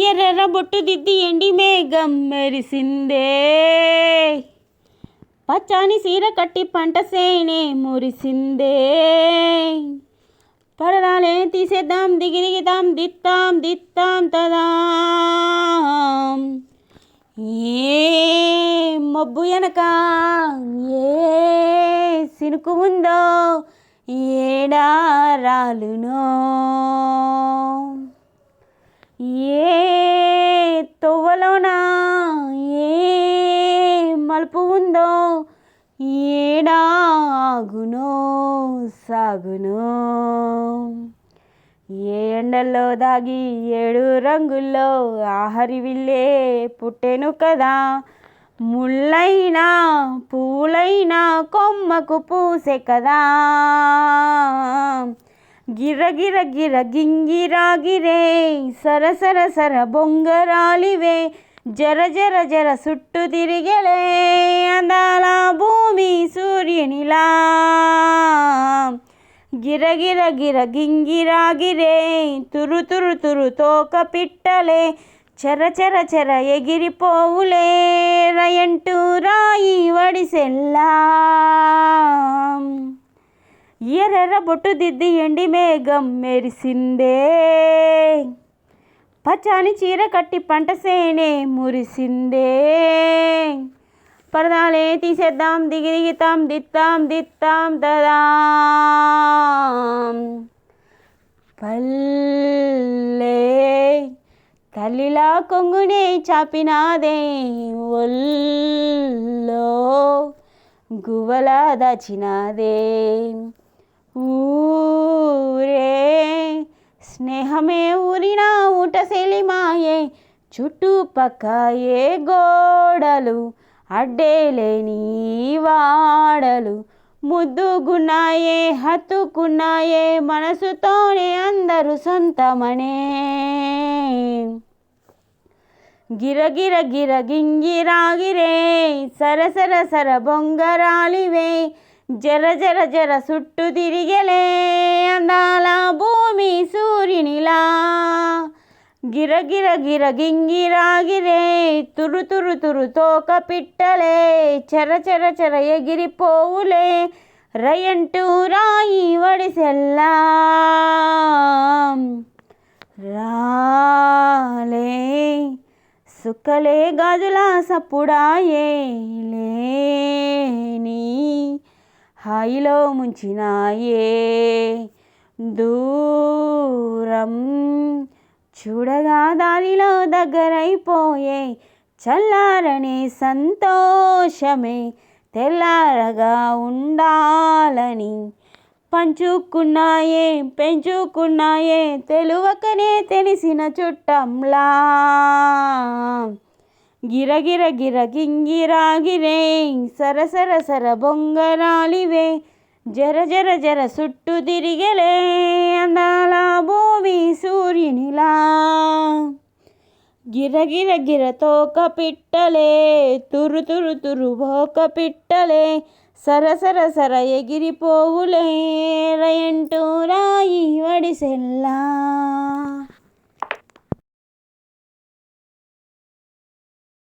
ఎర్ర బొట్టు దిద్ది ఎండి మేఘం మెరిసిందే. పచ్చాని సీర కట్టి పంట సేనే మురిసిందే. పరదాలే తీసేద్దాం దిగి దిగిదాం దిత్తాం దిత్తాం తదాం. ఏ మబ్బు వెనక ఏ సినుకు ఉందో ఏడారాలునో. ఏ ఉందో ఏడాగునో సాగునో. ఏ ఎండల్లో దాగి ఏడు రంగుల్లో ఆహరి విల్లే పుట్టెను కదా. ముళ్ళైనా పూలైనా కొమ్మకు పూసే కదా. గిర గిర గిర గింగిరా గిరే సర సర సర బొంగరాలివే. జర జర జర సుట్టు తిరిగలే అందాల భూమి సూర్యునిలా గిర గిర గిర గింగిరా గిరే తురు తురు తురు తోక పిట్టలే చెర చెర చెర ఎగిరిపోవులే రయంటూ రాయి వడిసెల్లా ఎర్ర బొట్టు దిద్ది ఎండి మేఘం మెరిసిందే పచ్చాని చీర కట్టి పంట సేనే మురిసిందే. పరదాలే తీసేద్దాం దిగి దిగితాం దిత్తాం దిత్తాం దదాం పల్లే తల్లిలా కొంగునే చాపినాదే ఒల్లో గువ్వలా దాచినాదే. ఊరే స్నేహమే చుట్టుపక్క ఏ గోడలు అడ్డేలేని వాడలు. ముద్దుగున్నాయే హత్తుకున్నాయే మనసుతోనే అందరూ సొంతమనే. గిరగిర గిర గింగిరాగిరే సర సర సర బొంగరాలివే. జర జర జర చుట్టూ తిరిగలే అందాల భూమి సూర్యునిలా. గిరగిర గిర గింగిరాగిరే తురు తురు తురు తోక పిట్టలే చెర చెర చెర ఎగిరిపోవులే రయంటూ రాయి వడిసెల్లా. రాలే సుఖలే గాజుల సప్పుడాయే లేని హాయిలో ముంచినాయే. దూరం చూడగా దారిలో దగ్గరైపోయే చల్లారనే సంతోషమే. తెల్లారగా ఉండాలని పంచుకున్నాయే పెంచుకున్నాయే తెలువకనే తెలిసిన చుట్టంలా. గిరగిర గిర గింగిరాగిరే సరసర సర బొంగరాలివే. జర జర జర చుట్టూ తిరిగలే అందాల గిరగిర గిర పిట్టలే తురు తురు తురు బోక పిట్టలే సర సర సర ఎగిరిపోవులే రయంటూ రాయి వడిసెల్లా.